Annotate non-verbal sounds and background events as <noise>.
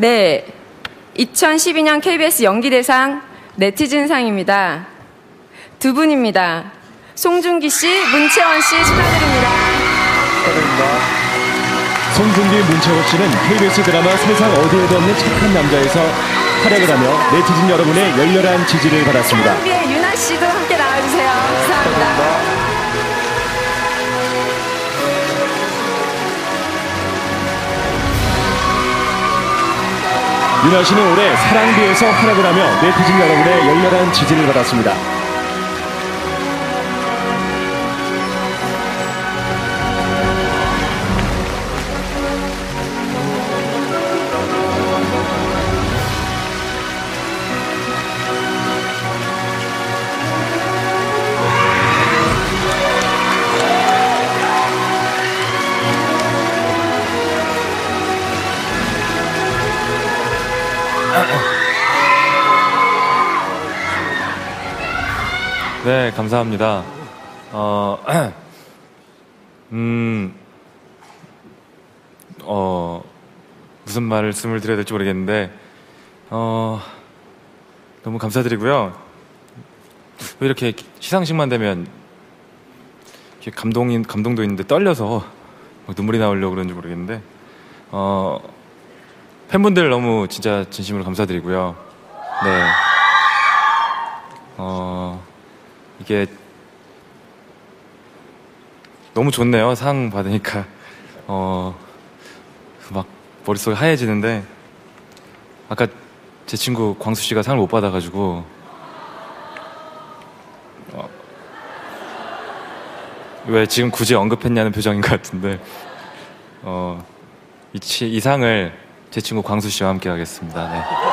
네. 2012년 KBS 연기대상 네티즌상입니다. 두 분입니다. 송중기 씨, 문채원 씨 축하드립니다. 축하드립니다. 송중기 문채호 씨는 KBS 드라마 세상 어디에도 없는 착한 남자에서 활약을 하며 네티즌 여러분의 열렬한 지지를 받았습니다. 한비의 유나 씨도 함께 나와주세요. 감사합니다. 축하드립니다. 윤아 씨는 올해 사랑비에서 활약을 하며 네티즌 여러분의 열렬한 지지를 받았습니다. <laughs> 네, 감사합니다. 어, <clears throat> 음, 어, 무슨 말씀을 드려야 될지 모르겠는데, 어, 너무 감사드리고요. 왜 이렇게 시상식만 되면 감동인, 감동도 있는데 떨려서 막 눈물이 나오려고 그러는지 모르겠는데, 어, 팬분들 너무 진짜 진심으로 감사드리고요. 네. 어, 이게 너무 좋네요. 상 받으니까 어, 막 머릿속이 하얘지는데 아까 제 친구 광수 씨가 상을 못 받아가지고 어, 왜 지금 굳이 언급했냐는 표정인 것 같은데 어, 이, 치- 이 상을 제 친구 광수 씨와 함께 하겠습니다. 네.